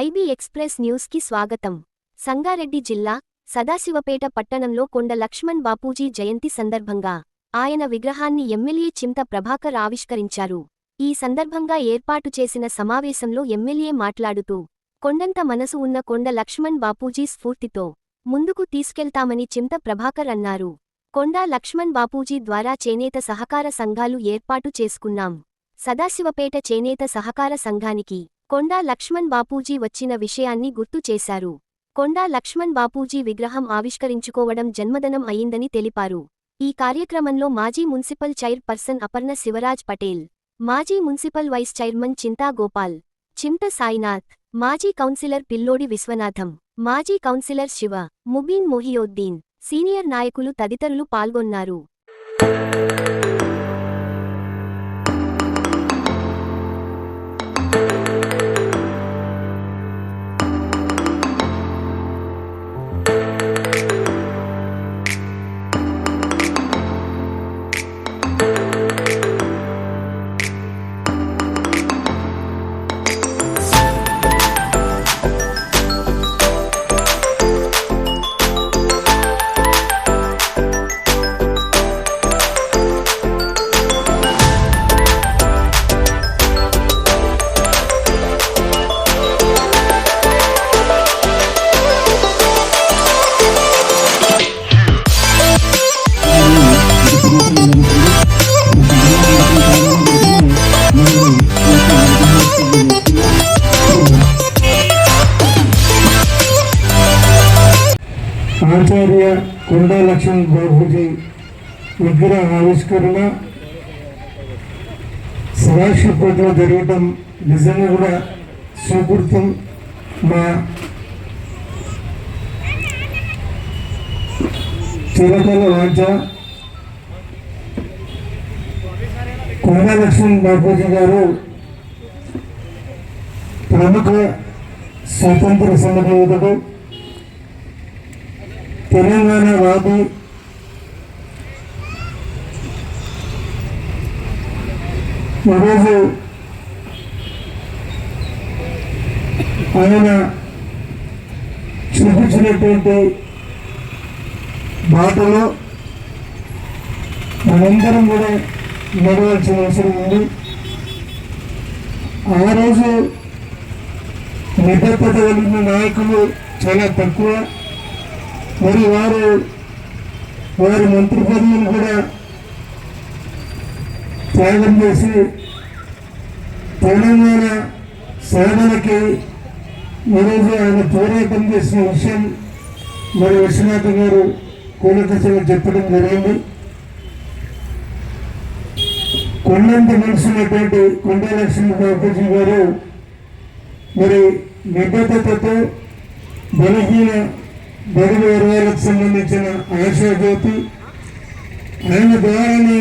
IB express న్యూస్కి స్వాగతం. సంగారెడ్డి జిల్లా సదాశివపేట పట్టణంలో కొండ లక్ష్మణ్ బాపూజీ జయంతి సందర్భంగా ఆయన విగ్రహాన్ని ఎమ్మెల్యే చింత ప్రభాకర్ ఆవిష్కరించారు. ఈ సందర్భంగా ఏర్పాటు చేసిన సమావేశంలో ఎమ్మెల్యే మాట్లాడుతూ కొండంత మనసు ఉన్న కొండ లక్ష్మణ్ బాపూజీ స్ఫూర్తితో ముందుకు తీసుకెళ్తామని చింత ప్రభాకర్ అన్నారు. కొండా లక్ష్మణ్ బాపూజీ ద్వారా చేనేత సహకార సంఘాలు ఏర్పాటు చేసుకున్నాం. సదాశివపేట చేనేత సహకార సంఘానికి కొండా లక్ష్మణ్ బాపూజీ వచ్చిన విషయాన్ని గుర్తు చేశారు. కొండా లక్ష్మణ్ బాపూజీ విగ్రహం ఆవిష్కరించుకోవడం జన్మదనం అయిందని తెలిపారు. ఈ కార్యక్రమంలో మాజీ municipal chairperson Aparna Shivraj Patel మాజీ municipal vice chairman Chinta Gopal Chinta Sainath మాజీ కౌన్సిలర్ పిల్లోడి విశ్వనాథం మాజీ కౌన్సిలర్ శివ ముబీన్ మొహియోద్దీన్ సీనియర్ నాయకులు తదితరులు పాల్గొన్నారు. ఆచార్య కొండా లక్ష్మణ్ బాబుజీ విగ్రహ ఆవిష్కరణ. సదాశివపేటలో జరగటం నిజంగా కూడా సుకృతం. మా చిరకాల వాంఛ. కొండా లక్ష్మణ్ గారు ప్రముఖ స్వాతంత్ర సమరయోధుడు. తెలంగాణ వాది ఈరోజు ఆయన చూపించినటువంటి బాటలో మనందరం కూడా నడవాల్సిన అవసరం ఉంది. ఆ రోజు నిబద్ధత కలిగిన నాయకులు చాలా తక్కువ. మరి వారు వారి మంత్రి పదవిని కూడా త్యాగం చేసి తెలంగాణ సాధనకి ఈరోజు ఆయన పోరాటం చేసిన విషయం మరి విశ్వనాథ్ గారు కూలకసగా చెప్పడం జరిగింది. కొండంత మనసున్నటువంటి కొండలక్ష్మి బాపూజీ గారు మరి నిబద్ధతతో బలహీన బడుగు వర్గాలకు సంబంధించిన ఆశాజ్యోతి ఆయన ద్వారానే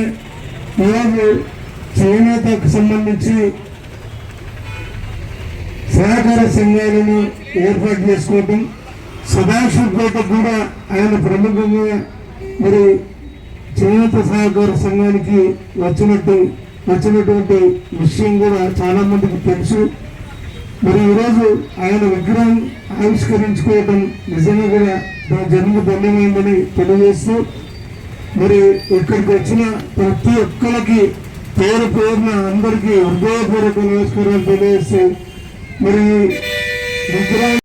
ఈరోజు చేనేతకు సంబంధించి సహకార సంఘాలను ఏర్పాటు చేసుకోవటం సదాశివపేట కూడా ఆయన ప్రముఖంగా మరి చేనేత సహకార సంఘానికి వచ్చినట్టు వచ్చినటువంటి విషయం కూడా చాలా మందికి తెలుసు. మరి ఈరోజు ఆయన విగ్రహం ఆవిష్కరించుకోవడం నిజంగా కూడా నా జన్మ ధన్యమైందని తెలియజేస్తూ మరి ఇక్కడికి వచ్చిన ప్రతి ఒక్కరికి పేరు పేరున అందరికీ హృదయపూర్వక నమస్కారాలు తెలియజేస్తూ మరి విగ్రహం